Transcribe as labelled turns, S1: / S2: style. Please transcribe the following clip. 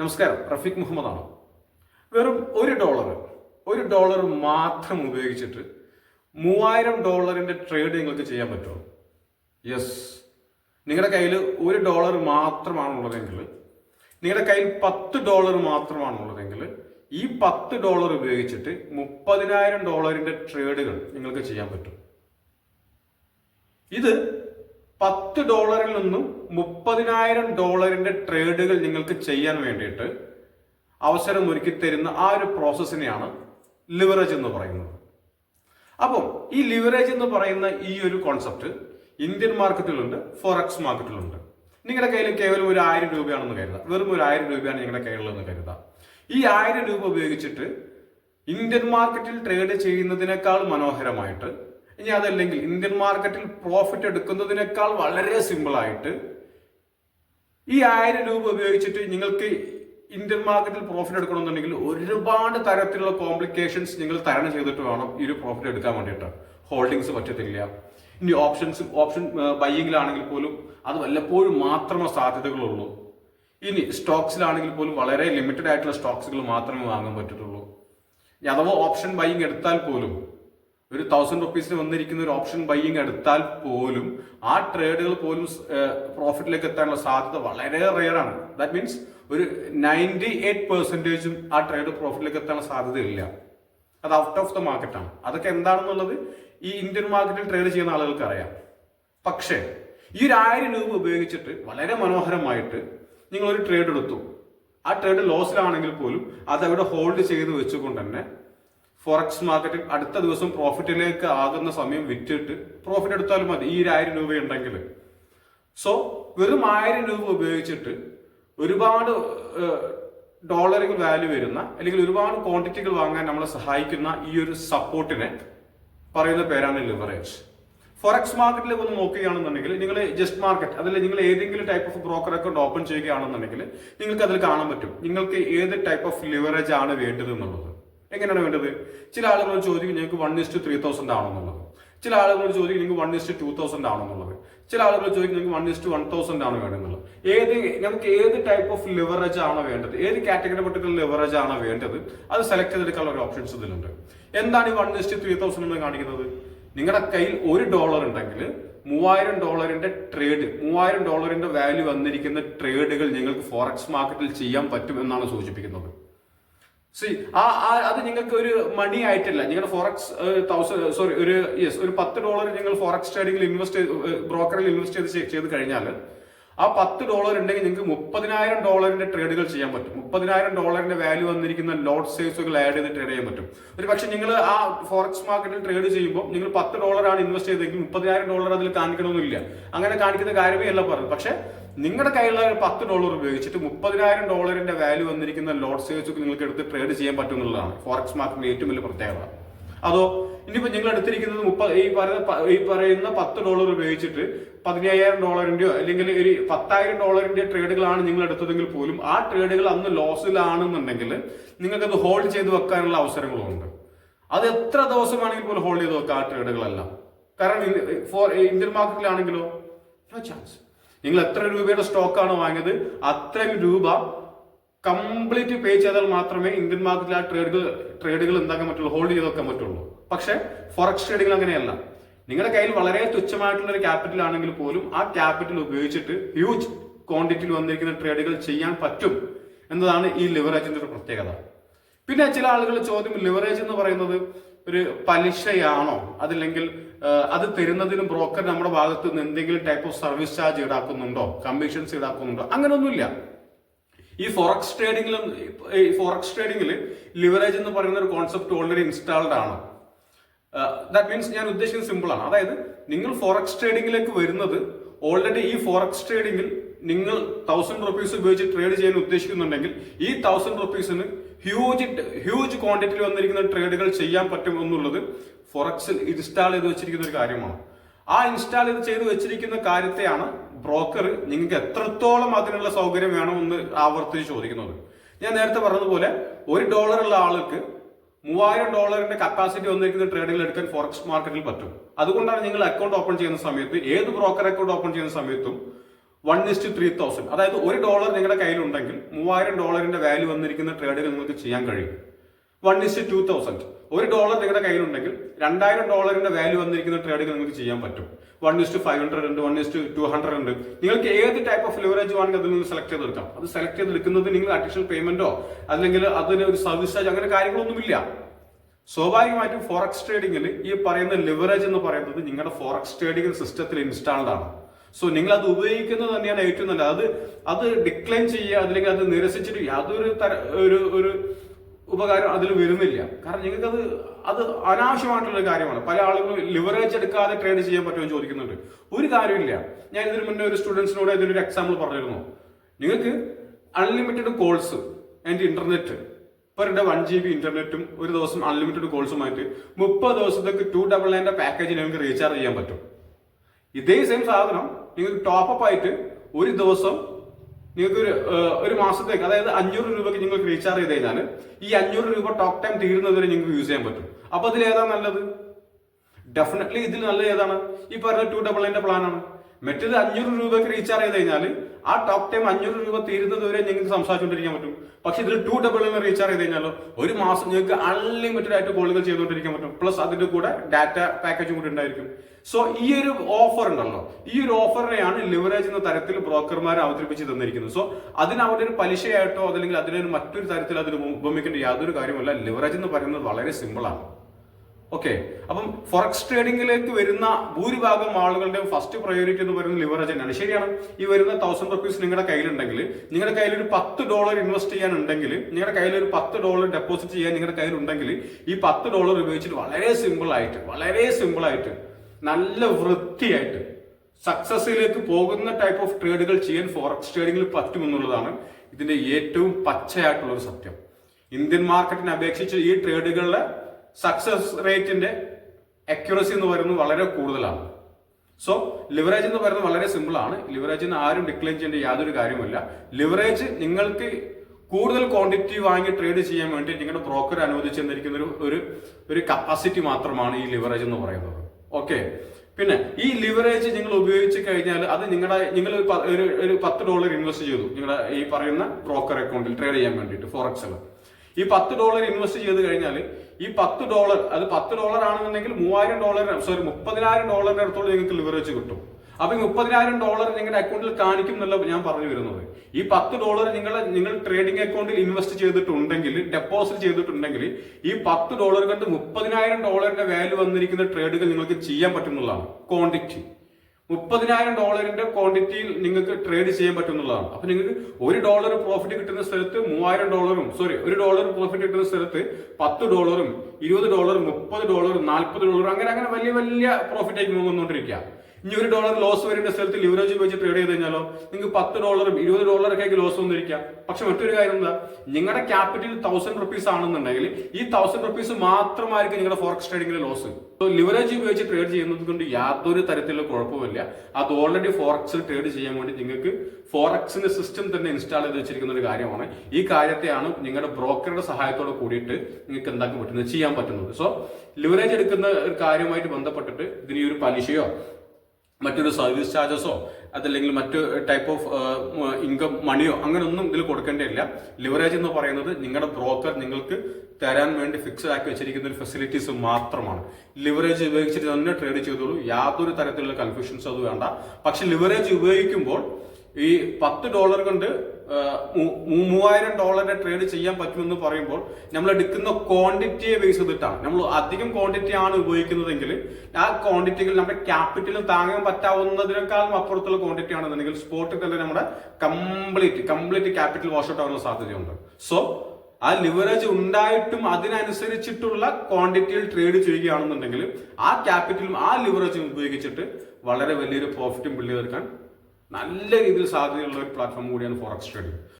S1: നമസ്കാരം. റഫീഖ് മുഹമ്മദാണ്. വെറും ഒരു ഡോളർ ഒരു ഡോളർ മാത്രം ഉപയോഗിച്ചിട്ട് മൂവായിരം ഡോളറിന്റെ ട്രേഡ് നിങ്ങൾക്ക് ചെയ്യാൻ പറ്റുമോ? യെസ് നിങ്ങളുടെ കയ്യിൽ ഒരു ഡോളർ മാത്രമാണുള്ളതെങ്കിൽ നിങ്ങളുടെ കയ്യിൽ പത്ത് ഡോളർ മാത്രമാണുള്ളതെങ്കിൽ ഈ പത്ത് ഡോളർ ഉപയോഗിച്ചിട്ട് മുപ്പതിനായിരം ഡോളറിന്റെ ട്രേഡുകൾ നിങ്ങൾക്ക് ചെയ്യാൻ പറ്റും. ഇത് പത്ത് ഡോളറിൽ നിന്നും മുപ്പതിനായിരം ഡോളറിന്റെ ട്രേഡുകൾ നിങ്ങൾക്ക് ചെയ്യാൻ വേണ്ടിയിട്ട് അവസരം ഒരുക്കി തരുന്ന ആ ഒരു പ്രോസസ്സിനെയാണ് ലിവറേജ് എന്ന് പറയുന്നത്. അപ്പോൾ ഈ ലിവറേജ് എന്ന് പറയുന്ന ഈ ഒരു കോൺസെപ്റ്റ് ഇന്ത്യൻ മാർക്കറ്റിലുണ്ട് ഫോറക്സ് മാർക്കറ്റിലുണ്ട്. നിങ്ങളുടെ കയ്യിൽ കേവലം ഒരു ആയിരം രൂപയാണെന്ന് കരുതാം. വെറും ഒരു ആയിരം രൂപയാണ് നിങ്ങളുടെ കയ്യിലുള്ളതെന്ന് കരുതാം. ഈ ആയിരം രൂപ ഉപയോഗിച്ചിട്ട് ഇന്ത്യൻ മാർക്കറ്റിൽ ട്രേഡ് ചെയ്യുന്നതിനേക്കാൾ മനോഹരമായിട്ട് ഇനി അതല്ലെങ്കിൽ ഇന്ത്യൻ മാർക്കറ്റിൽ പ്രോഫിറ്റ് എടുക്കുന്നതിനേക്കാൾ വളരെ സിമ്പിൾ ആയിട്ട് ഈ ആയിരം രൂപ ഉപയോഗിച്ചിട്ട് നിങ്ങൾക്ക് ഇന്ത്യൻ മാർക്കറ്റിൽ പ്രോഫിറ്റ് എടുക്കണമെന്നുണ്ടെങ്കിൽ ഒരുപാട് തരത്തിലുള്ള കോംപ്ലിക്കേഷൻസ് നിങ്ങൾ തരണം ചെയ്തിട്ട് വേണം ഈ ഒരു പ്രോഫിറ്റ് എടുക്കാൻ വേണ്ടിയിട്ട്. ഹോൾഡിങ്സ് പറ്റത്തില്ല. ഇനി ഓപ്ഷൻസ് ഓപ്ഷൻ ബൈയിങ്ങിലാണെങ്കിൽ പോലും അത് വല്ലപ്പോഴും മാത്രമേ സാധ്യതകളുള്ളൂ. ഇനി സ്റ്റോക്സിലാണെങ്കിൽ പോലും വളരെ ലിമിറ്റഡ് ആയിട്ടുള്ള സ്റ്റോക്സുകൾ മാത്രമേ വാങ്ങാൻ പറ്റത്തുള്ളൂ. അഥവാ ഓപ്ഷൻ ബൈയിങ് എടുത്താൽ പോലും ഒരു തൗസൻഡ് റുപ്പീസിന് വന്നിരിക്കുന്ന ഒരു ഓപ്ഷൻ ബൈയിങ് എടുത്താൽ പോലും ആ ട്രേഡുകൾ പോലും പ്രോഫിറ്റിലേക്ക് എത്താനുള്ള സാധ്യത വളരെ റെയർ ആണ്. ദാറ്റ് മീൻസ് ഒരു നയന്റി എയ്റ്റ് പെർസെന്റേജും ആ ട്രേഡ് പ്രോഫിറ്റിലേക്ക് എത്താനുള്ള സാധ്യതയില്ല. അത് ഔട്ട് ഓഫ് ദ മാർക്കറ്റാണ് അതൊക്കെ എന്താണെന്നുള്ളത് ഈ ഇന്ത്യൻ മാർക്കറ്റിൽ ട്രേഡ് ചെയ്യുന്ന ആളുകൾക്ക് അറിയാം. പക്ഷേ ഈ ഒരു ആയിരം രൂപ ഉപയോഗിച്ചിട്ട് വളരെ മനോഹരമായിട്ട് നിങ്ങൾ ഒരു ട്രേഡ് എടുത്തു. ആ ട്രേഡ് ലോസിലാണെങ്കിൽ പോലും അത് അവിടെ ഹോൾഡ് ചെയ്ത് വെച്ചുകൊണ്ട് തന്നെ ഫോറക്സ് മാർക്കറ്റിൽ അടുത്ത ദിവസം പ്രോഫിറ്റിലേക്ക് ആകുന്ന സമയം വിറ്റിട്ട് പ്രോഫിറ്റ് എടുത്താലും മതി. ഈ ഒരു ആയിരം രൂപ ഉണ്ടെങ്കിൽ. സോ വെറും ആയിരം രൂപ ഉപയോഗിച്ചിട്ട് ഒരുപാട് ഡോളറുകൾ വാല്യൂ വരുന്ന അല്ലെങ്കിൽ ഒരുപാട് ക്വാണ്ടിറ്റികൾ വാങ്ങാൻ നമ്മളെ സഹായിക്കുന്ന ഈ ഒരു സപ്പോർട്ടിനെ പറയുന്ന പേരാണ് ലിവറേജ് ഫോറക്സ് മാർക്കറ്റിൽ ഒന്ന് നോക്കുകയാണെന്നുണ്ടെങ്കിൽ നിങ്ങൾ ജസ്റ്റ് മാർക്കറ്റ് അതിൽ നിങ്ങൾ ഏതെങ്കിലും type of broker account open ചെയ്യുകയാണെന്നുണ്ടെങ്കിൽ നിങ്ങൾക്ക് അതിൽ കാണാൻ പറ്റും. നിങ്ങൾക്ക് ഏത് ടൈപ്പ് ഓഫ് ലിവറേജ് ആണ് വേണ്ടത് എന്നുള്ളത്. എങ്ങനെയാണ് വേണ്ടത്? ചില ആളുകൾ ചോദിക്കും ഞങ്ങൾക്ക് വൺ ഇസ്റ്റ് ത്രീ തൗസൻഡ് ആണെന്നുള്ളത് ചില ആളുകൾ ചോദിക്കും നിങ്ങൾക്ക് വൺ ഇസ്റ്റ് ടു തൗസൻഡ് ആണെന്നുള്ളത് ചില ആളുകൾ ചോദിക്കും നിങ്ങൾക്ക് വൺ ഇസ്റ്റ് വൺ തൗസൻഡ് ആണ് വേണമെന്നുള്ളത് ഏത് നമുക്ക് ഏത് ടൈപ്പ് ഓഫ് ലിവറേജ് ആണ് വേണ്ടത്? ഏത് കാറ്റഗറി പെട്ടിട്ടുള്ള ലിവറേജ് ആണ് വേണ്ടത്? അത് സെലക്ട് ചെയ്തെടുക്കാനുള്ള ഒരു ഓപ്ഷൻസ് ഇതിലുണ്ട്. എന്താണ് ഈ വൺ ഇസ്റ്റ് ത്രീ തൗസൻഡ് എന്ന് കാണിക്കുന്നത്? നിങ്ങളുടെ കയ്യിൽ ഒരു ഡോളർ ഉണ്ടെങ്കിൽ മൂവായിരം ഡോളറിന്റെ ട്രേഡ് മൂവായിരം ഡോളറിന്റെ വാല്യൂ വന്നിരിക്കുന്ന ട്രേഡുകൾ നിങ്ങൾക്ക് ഫോറക്സ് മാർക്കറ്റിൽ ചെയ്യാൻ പറ്റും എന്നാണ് സൂചിപ്പിക്കുന്നത്. സി ആ അത് നിങ്ങൾക്ക് ഒരു മണി ആയിട്ടില്ല. നിങ്ങളുടെ ഫോറക്സ് തൗസൻഡ് സോറി ഒരു യെസ് ഒരു പത്ത് ഡോളർ നിങ്ങൾ ഫോറക്സ് ട്രേഡിംഗിൽ ഇൻവെസ്റ്റ് ബ്രോക്കറിൽ ഇൻവെസ്റ്റ് ചെയ്ത് ചെയ്- ചെയ്ത് കഴിഞ്ഞാൽ ആ പത്ത് ഡോളർ ഉണ്ടെങ്കിൽ നിങ്ങൾക്ക് മുപ്പതിനായിരം ഡോളറിന്റെ ട്രേഡുകൾ ചെയ്യാൻ പറ്റും. മുപ്പതിനായിരം ഡോളറിന്റെ വാല്യൂ വന്നിരിക്കുന്ന ലോട്ട് സേവ്സുകൾ ആഡ് ചെയ്ത് ട്രേഡ് ചെയ്യാൻ പറ്റും. ഒരു പക്ഷെ നിങ്ങൾ ആ ഫോറക്സ് മാർക്കറ്റിൽ ട്രേഡ് ചെയ്യുമ്പോൾ നിങ്ങൾ പത്ത് ഡോളറാണ് ഇൻവെസ്റ്റ് ചെയ്തെങ്കിൽ മുപ്പതിനായിരം ഡോളർ അതിൽ കാണിക്കണമെന്നില്ല. അങ്ങനെ കാണിക്കുന്ന കാര്യമേ അല്ല പറഞ്ഞു പക്ഷെ നിങ്ങളുടെ കയ്യിലുള്ള ഒരു പത്ത് ഡോളർ ഉപയോഗിച്ചിട്ട് മുപ്പതിനായിരം ഡോളറിന്റെ വാല്യൂ വന്നിരിക്കുന്ന ലോട്ട് സേവ്സ് നിങ്ങൾക്ക് എടുത്ത് ട്രേഡ് ചെയ്യാൻ പറ്റും എന്നുള്ളതാണ്. ഫോറക്സ് മാർക്കറ്റിന്റെ ഏറ്റവും വലിയ പ്രത്യേകത. അതോ ഇനിയിപ്പോ നിങ്ങൾ എടുത്തിരിക്കുന്നത് മുപ്പത് ഈ പറയുന്ന ഈ പറയുന്ന പത്ത് ഡോളർ ഉപയോഗിച്ചിട്ട് പതിനയ്യായിരം ഡോളറിന്റെയോ അല്ലെങ്കിൽ ഒരു പത്തായിരം ഡോളറിന്റെ ട്രേഡുകളാണ് നിങ്ങൾ എടുത്തതെങ്കിൽ പോലും ആ ട്രേഡുകൾ അന്ന് ലോസിലാണെന്നുണ്ടെങ്കിൽ നിങ്ങൾക്കത് ഹോൾഡ് ചെയ്ത് വെക്കാനുള്ള അവസരങ്ങളുണ്ട് അത് എത്ര ദിവസമാണെങ്കിൽ പോലും ഹോൾഡ് ചെയ്ത് വെക്കാം ആ ട്രേഡുകളെല്ലാം കാരണം ഫോർ ഇന്ത്യൻ മാർക്കറ്റിലാണെങ്കിലോ നോ ചാൻസ് നിങ്ങൾ എത്ര രൂപയുടെ സ്റ്റോക്കാണ് വാങ്ങിയത് അത്രയും രൂപ കംപ്ലീറ്റ് പേ ചെയ്താൽ മാത്രമേ ഇന്ത്യൻ മാർക്കറ്റിൽ ആ ട്രേഡുകൾ ട്രേഡുകൾ എന്താക്കാൻ പറ്റുള്ളൂ ഹോൾഡ് ചെയ്ത് വെക്കാൻ പറ്റുള്ളൂ. പക്ഷെ ഫോറക്സ് ട്രേഡിംഗ് അങ്ങനെയല്ല. നിങ്ങളുടെ കയ്യിൽ വളരെ തുച്ഛമായിട്ടുള്ള ഒരു ക്യാപിറ്റൽ ആണെങ്കിൽ പോലും ആ ക്യാപിറ്റൽ ഉപയോഗിച്ചിട്ട് ഹ്യൂജ് ക്വാണ്ടിറ്റിയിൽ വന്നിരിക്കുന്ന ട്രേഡുകൾ ചെയ്യാൻ പറ്റും എന്നതാണ് ഈ ലിവറേജിന്റെ ഒരു പ്രത്യേകത. പിന്നെ ചില ആളുകൾ ചോദ്യം ലിവറേജ് എന്ന് പറയുന്നത് ഒരു പലിശയാണോ? അതില്ലെങ്കിൽ അത് തരുന്നതിനും ബ്രോക്കർ നമ്മുടെ ഭാഗത്ത് നിന്ന് എന്തെങ്കിലും ടൈപ്പ് ഓഫ് സർവീസ് ചാർജ് ഈടാക്കുന്നുണ്ടോ? കമ്മീഷൻസ് ഈടാക്കുന്നുണ്ടോ? അങ്ങനെയൊന്നുമില്ല. ഈ ഫോറക്സ് ട്രേഡിംഗിലും ഈ ഫോറക്സ് ട്രേഡിംഗിൽ ലിവറേജ് എന്ന് പറയുന്ന ഒരു കോൺസെപ്റ്റ് ഓൾറെഡി ഇൻസ്റ്റാൾഡ് ആണ്. ദാറ്റ് മീൻസ് ഞാൻ ഉദ്ദേശിക്കുന്നത് സിമ്പിൾ ആണ്. അതായത് നിങ്ങൾ ഫോറക്സ് ട്രേഡിംഗിലേക്ക് വരുന്നത് ഓൾറെഡി ഈ ഫോറക്സ് ട്രേഡിംഗിൽ നിങ്ങൾ തൗസൻഡ് റുപ്പീസ് ഉപയോഗിച്ച് ട്രേഡ് ചെയ്യാൻ ഉദ്ദേശിക്കുന്നുണ്ടെങ്കിൽ ഈ തൗസൻഡ് റുപ്പീസിന് ഹ്യൂജ് ഹ്യൂജ് ക്വാണ്ടിറ്റിയിൽ വന്നിരിക്കുന്ന ട്രേഡുകൾ ചെയ്യാൻ പറ്റും എന്നുള്ളത് ഫോറക്സിൽ ഇൻസ്റ്റാൾ ചെയ്ത് വെച്ചിരിക്കുന്ന ഒരു കാര്യമാണ്. ആ ഇൻസ്റ്റാൾ ചെയ്ത് ചെയ്ത് വെച്ചിരിക്കുന്ന കാര്യത്തെയാണ് ബ്രോക്കർ നിങ്ങൾക്ക് എത്രത്തോളം അതിനുള്ള സൗകര്യം വേണമെന്ന് ആവർത്തിച്ച് ചോദിക്കുന്നത്. ഞാൻ നേരത്തെ പറഞ്ഞതുപോലെ ഒരു ഡോളർ ഉള്ള ആൾക്ക് മൂവായിരം ഡോളറിന്റെ കപ്പാസിറ്റി വന്നിരിക്കുന്ന ട്രേഡുകൾ എടുക്കാൻ ഫോറക്സ് മാർക്കറ്റിൽ പറ്റും. അതുകൊണ്ടാണ് നിങ്ങൾ അക്കൗണ്ട് ഓപ്പൺ ചെയ്യുന്ന സമയത്ത് ഏത് ബ്രോക്കർ അക്കൗണ്ട് ഓപ്പൺ ചെയ്യുന്ന സമയത്തും വൺ ഇസ്റ്റ് ത്രീ തൗസൻഡ് അതായത് ഒരു ഡോളർ നിങ്ങളുടെ കയ്യിലുണ്ടെങ്കിൽ മൂവായിരം ഡോളറിന്റെ വാല്യൂ വന്നിരിക്കുന്ന ട്രേഡുകൾ നിങ്ങൾക്ക് ചെയ്യാൻ കഴിയും. വൺ ഇസ്റ്റ് ടു തൗസൻഡ് ഒരു ഡോളർ നിങ്ങളുടെ കയ്യിലുണ്ടെങ്കിൽ രണ്ടായിരം ഡോളറിന്റെ വാല്യൂ വന്നിരിക്കുന്ന ട്രേഡുകൾ നിങ്ങൾക്ക് ചെയ്യാൻ പറ്റും. വൺ ഇസ്റ്റ് ഫൈവ് ഹൺഡ്രഡ് ഉണ്ട് വൺ ഇസ്റ്റ് ടു ഹൺഡ്രഡ് ഉണ്ട് നിങ്ങൾക്ക് ഏത് ടൈപ്പ് ഓഫ് ലിവറേജ് വേണമെങ്കിൽ അതിൽ നിന്ന് സെലക്ട് ചെയ്തെടുക്കാം അത് സെലക്ട് ചെയ്തെടുക്കുന്നത് നിങ്ങൾ അഡീഷണൽ പേയ്മെന്റോ അല്ലെങ്കിൽ അതിന് ഒരു സർവീസ് ചാർജ് അങ്ങനെ കാര്യങ്ങളൊന്നുമില്ല സ്വാഭാവികമായിട്ടും ഫോറക്സ് ട്രേഡിംഗിൽ ഈ പറയുന്ന ലിവറേജ് എന്ന് പറയുന്നത് നിങ്ങളുടെ ഫോറക്സ് ട്രേഡിംഗ് സിസ്റ്റത്തിൽ ഇൻസ്റ്റാൾഡ് ആണ്. സോ നിങ്ങൾ അത് ഉപയോഗിക്കുന്നത് തന്നെയാണ് ഏറ്റവും നല്ലത്. അത് അത് ഡിക്ലൈൻ ചെയ്യുക അല്ലെങ്കിൽ അത് നിരസിച്ചിട്ട് യാതൊരു തര ഒരു ഒരു ഉപകാരം അതിൽ വരുന്നില്ല. കാരണം നിങ്ങൾക്ക് അത് അത് അനാവശ്യമായിട്ടുള്ള കാര്യമാണ്. പല ആളുകളും ലിവറേജ് എടുക്കാതെ ട്രേഡ് ചെയ്യാൻ പറ്റുമെന്ന് ചോദിക്കുന്നുണ്ട്. ഒരു കാര്യമില്ല ഞാൻ ഇതിന് മുന്നേ ഒരു സ്റ്റുഡൻസിനോട് ഇതിനൊരു എക്സാമ്പിൾ പറഞ്ഞിരുന്നു. നിങ്ങൾക്ക് unlimited calls and internet per day one G B ഇന്റർനെറ്റും ഒരു ദിവസം അൺലിമിറ്റഡ് കോൾസുമായിട്ട് മുപ്പത് ദിവസത്തേക്ക് ടു ഡബിൾ നയന്റെ പാക്കേജ് നിങ്ങൾക്ക് റീചാർജ് ചെയ്യാൻ പറ്റും. ഇതേ സെയിം സാധനം നിങ്ങൾക്ക് ടോപ്പ് ആയിട്ട് ഒരു ദിവസം നിങ്ങൾക്ക് ഒരു ഒരു മാസത്തേക്ക് അതായത് അഞ്ഞൂറ് രൂപയ്ക്ക് നിങ്ങൾക്ക് റീചാർജ് ചെയ്ത് കഴിഞ്ഞാൽ ഈ അഞ്ഞൂറ് രൂപ ടോക്ക് ടൈം തീരുന്നതുവരെ നിങ്ങൾക്ക് യൂസ് ചെയ്യാൻ പറ്റും. അപ്പൊ അതിൽ ഏതാ നല്ലത്? ഡെഫിനറ്റ്ലി ഇതിൽ നല്ലത് ഏതാണ്? ഈ പറഞ്ഞ ടു ഡബിൾ നയന്റെ പ്ലാനാണ് മറ്റേത് അഞ്ഞൂറ് രൂപയ്ക്ക് റീചാർജ് ചെയ്ത് കഴിഞ്ഞാൽ ആ ടോക്ക് ടൈം അഞ്ഞൂറ് രൂപ തീരുന്നത് വരെ നിങ്ങൾക്ക് സംസാരിച്ചുകൊണ്ടിരിക്കാൻ പറ്റും. പക്ഷെ ഇതിൽ ടു ഡബിൾ എന്ന് റീചാർജ് ചെയ്ത് കഴിഞ്ഞാലോ ഒരു മാസം നിങ്ങൾക്ക് അൺലിമിറ്റഡ് ആയിട്ട് കോളുകൾ ചെയ്തുകൊണ്ടിരിക്കാൻ പറ്റും. പ്ലസ് അതിന്റെ കൂടെ ഡാറ്റ പാക്കേജും കൂടി ഉണ്ടായിരിക്കും. സോ ഈ ഒരു ഓഫർ ഉണ്ടല്ലോ. ഈ ഒരു ഓഫറിനെയാണ് ലിവറേജ് എന്ന തരത്തിൽ ബ്രോക്കർമാർ അവതരിപ്പിച്ച് തന്നിരിക്കുന്നത്. സോ അതിന് അവിടെ ഒരു പലിശയായിട്ടോ അതല്ലെങ്കിൽ അതിനൊരു മറ്റൊരു തരത്തിൽ അതിന് ഉപമിക്കേണ്ട യാതൊരു കാര്യമല്ല ലിവറേജ് എന്ന് പറയുന്നത് വളരെ സിമ്പിൾ ആണ്. ഓക്കെ അപ്പം ഫോറക്സ് ട്രേഡിംഗിലേക്ക് വരുന്ന ഭൂരിഭാഗം ആളുകളുടെ ഫസ്റ്റ് പ്രയോറിറ്റി എന്ന് പറയുന്നത് ലിവറേജ് തന്നെയാണ്. ശരിയാണ്. ഈ വരുന്ന തൗസൻഡ് റുപ്പീസ് നിങ്ങളുടെ കയ്യിലുണ്ടെങ്കിൽ നിങ്ങളുടെ കയ്യിൽ ഒരു പത്ത് ഡോളർ ഇൻവെസ്റ്റ് ചെയ്യാനുണ്ടെങ്കിൽ നിങ്ങളുടെ കയ്യിൽ ഒരു പത്ത് ഡോളർ ഡെപ്പോസിറ്റ് ചെയ്യാൻ നിങ്ങളുടെ കയ്യിലുണ്ടെങ്കിൽ ഈ പത്ത് ഡോളർ ഉപയോഗിച്ചിട്ട് വളരെ സിമ്പിൾ ആയിട്ട് വളരെ സിമ്പിൾ ആയിട്ട് നല്ല വൃത്തിയായിട്ട് സക്സസിലേക്ക് പോകുന്ന ടൈപ്പ് ഓഫ് ട്രേഡുകൾ ചെയ്യാൻ ഫോറക്സ് ട്രേഡിംഗിൽ പറ്റുമെന്നുള്ളതാണ് ഇതിന്റെ ഏറ്റവും പച്ചയായിട്ടുള്ള ഒരു സത്യം ഇന്ത്യൻ മാർക്കറ്റിനെ അപേക്ഷിച്ച് ഈ ട്രേഡുകളുടെ സക്സസ് റേറ്റിന്റെ അക്യുറസി എന്ന് പറയുന്നത് വളരെ കൂടുതലാണ്. സോ ലിവറേജ് എന്ന് പറയുന്നത് വളരെ സിമ്പിൾ ആണ്. ലിവറേജിന് ആരും ഡിക്ലൈൻ ചെയ്യേണ്ട യാതൊരു കാര്യമില്ല ലിവറേജ് നിങ്ങൾക്ക് കൂടുതൽ ക്വാണ്ടിറ്റി വാങ്ങി ട്രേഡ് ചെയ്യാൻ വേണ്ടി നിങ്ങളുടെ ബ്രോക്കർ അനുവദിച്ചു തന്നിരിക്കുന്ന ഒരു ഒരു കപ്പാസിറ്റി മാത്രമാണ് ഈ ലിവറേജ് എന്ന് പറയുന്നത്. ഓക്കെ പിന്നെ ഈ ലിവറേജ് നിങ്ങൾ ഉപയോഗിച്ച് കഴിഞ്ഞാൽ അത് നിങ്ങളുടെ നിങ്ങൾ ഒരു ഒരു പത്ത് ഡോളർ ഇൻവെസ്റ്റ് ചെയ്തു. നിങ്ങളുടെ ഈ പറയുന്ന ബ്രോക്കർ അക്കൗണ്ടിൽ ട്രേഡ് ചെയ്യാൻ വേണ്ടിയിട്ട് ഫോറക്സിൽ ഈ പത്ത് ഡോളർ ഇൻവെസ്റ്റ് ചെയ്ത് കഴിഞ്ഞാൽ ഈ പത്ത് ഡോളർ അത് പത്ത് ഡോളർ ആണെന്നുണ്ടെങ്കിൽ മൂവായിരം ഡോളറിന് സോറി മുപ്പതിനായിരം ഡോളറിന് അടുത്തോളം നിങ്ങൾക്ക് ലിവറേജ് കിട്ടും. അപ്പൊ ഈ മുപ്പതിനായിരം ഡോളർ നിങ്ങളുടെ അക്കൗണ്ടിൽ കാണിക്കും എന്നല്ല ഞാൻ പറഞ്ഞു വരുന്നത്. ഈ പത്ത് ഡോളർ നിങ്ങൾ നിങ്ങൾ ട്രേഡിംഗ് അക്കൗണ്ടിൽ ഇൻവെസ്റ്റ് ചെയ്തിട്ടുണ്ടെങ്കിൽ ഡെപ്പോസിറ്റ് ചെയ്തിട്ടുണ്ടെങ്കിൽ ഈ പത്ത് ഡോളർ കണ്ട് മുപ്പതിനായിരം ഡോളറിന്റെ വാല്യൂ വന്നിരിക്കുന്ന ട്രേഡുകൾ നിങ്ങൾക്ക് ചെയ്യാൻ പറ്റുന്നതാണ് ക്വാണ്ടിറ്റി മുപ്പതിനായിരം ഡോളറിന്റെ ക്വാണ്ടിറ്റിയിൽ നിങ്ങൾക്ക് ട്രേഡ് ചെയ്യാൻ പറ്റുന്നതാണ് അപ്പൊ നിങ്ങൾക്ക് ഒരു ഡോളർ പ്രോഫിറ്റ് കിട്ടുന്ന സ്ഥലത്ത് മൂവായിരം ഡോളറും സോറി ഒരു ഡോളർ പ്രോഫിറ്റ് കിട്ടുന്ന സ്ഥലത്ത് പത്ത് ഡോളറും ഇരുപത് ഡോളറും മുപ്പത് ഡോളറും നാൽപ്പത് ഡോളറും അങ്ങനെ അങ്ങനെ വലിയ വലിയ പ്രോഫിറ്റ് ആയിരിക്കും വന്നുകൊണ്ടിരിക്കുക ഇനി ഒരു ഡോളർ ലോസ് വരുന്ന സ്ഥലത്ത് ലിവറേജ് വെച്ച് ട്രേഡ് ചെയ്ത് കഴിഞ്ഞാലോ നിങ്ങൾക്ക് പത്ത് ഡോളറും ഇരുപത് ഡോളറൊക്കെ ലോസ് വന്നിരിക്കാം. പക്ഷെ മറ്റൊരു കാര്യം എന്താ? നിങ്ങളുടെ ക്യാപിറ്റൽ തൗസൻഡ് റുപ്പീസ് ആണെന്നുണ്ടെങ്കിൽ ഈ തൗസൻഡ് റുപ്പീസ് മാത്രമായിരിക്കും നിങ്ങളുടെ ഫോറക്സ് ട്രേഡിംഗിലെ ലോസ് ലിവറേജ് ഉപയോഗിച്ച് ട്രേഡ് ചെയ്യുന്നത് കൊണ്ട് യാതൊരു തരത്തിലുള്ള കുഴപ്പമില്ല അത് ഓൾറെഡി ഫോറക്സ് ട്രേഡ് ചെയ്യാൻ വേണ്ടി നിങ്ങൾക്ക് ഫോറക്സിന്റെ സിസ്റ്റം തന്നെ ഇൻസ്റ്റാൾ ചെയ്ത് വെച്ചിരിക്കുന്ന ഒരു കാര്യമാണ്. ഈ കാര്യത്തെയാണ് നിങ്ങളുടെ ബ്രോക്കറുടെ സഹായത്തോടെ കൂടിയിട്ട് നിങ്ങൾക്ക് എന്താക്കാൻ പറ്റുന്നത്? ചെയ്യാൻ പറ്റുന്നത്. സോ ലിവറേജ് എടുക്കുന്ന ഒരു കാര്യമായിട്ട് ബന്ധപ്പെട്ടിട്ട് ഇതിന് ഒരു പലിശയോ മറ്റൊരു സർവീസ് ചാർജസോ അതല്ലെങ്കിൽ മറ്റ് ടൈപ്പ് ഓഫ് ഇൻകം മണിയോ അങ്ങനെ ഒന്നും ഇതിൽ കൊടുക്കേണ്ടതില്ല. ലിവറേജ് എന്ന് പറയുന്നത് നിങ്ങളുടെ ബ്രോക്കർ നിങ്ങൾക്ക് തരാൻ വേണ്ടി ഫിക്സ് ആക്കി വെച്ചിരിക്കുന്ന ഒരു ഫെസിലിറ്റീസ് മാത്രമാണ്. ലിവറേജ് ഉപയോഗിച്ചിട്ട് തന്നെ ട്രേഡ് ചെയ്തോളൂ. യാതൊരു തരത്തിലുള്ള കൺഫ്യൂഷൻസ് അത് വേണ്ട. പക്ഷെ ലിവറേജ് ഉപയോഗിക്കുമ്പോൾ ഈ പത്ത് ഡോളർ കൊണ്ട് മൂവായിരം ഡോളറിന്റെ ട്രേഡ് ചെയ്യാൻ പറ്റുമെന്ന് പറയുമ്പോൾ നമ്മൾ എടുക്കുന്ന ക്വാണ്ടിറ്റിയെ ബേസ് ചെയ്തിട്ടാണ്. നമ്മൾ അധികം ക്വാണ്ടിറ്റി ആണ് ഉപയോഗിക്കുന്നതെങ്കിൽ ആ ക്വാണ്ടിറ്റികൾ നമ്മുടെ ക്യാപിറ്റലും താങ്ങാൻ പറ്റാവുന്നതിനേക്കാളും അപ്പുറത്തുള്ള ക്വാണ്ടിറ്റി ആണെന്നുണ്ടെങ്കിൽ സ്പോട്ടിൽ തന്നെ നമ്മുടെ complete complete capital wash out ആവുന്ന സാധ്യതയുണ്ട്. സോ ആ ലിവറേജ് ഉണ്ടായിട്ടും അതിനനുസരിച്ചിട്ടുള്ള ക്വാണ്ടിറ്റിയിൽ ട്രേഡ് ചെയ്യുകയാണെന്നുണ്ടെങ്കിൽ ആ ക്യാപിറ്റലും ആ ലിവറേജും ഉപയോഗിച്ചിട്ട് വളരെ വലിയൊരു പ്രോഫിറ്റും ബിൽഡ് ചെയ്തെടുക്കാൻ നല്ല രീതിയിൽ സാധ്യതയുള്ള ഒരു പ്ലാറ്റ്ഫോം കൂടിയാണ് ഫോറക്സ് ട്രേഡിംഗ്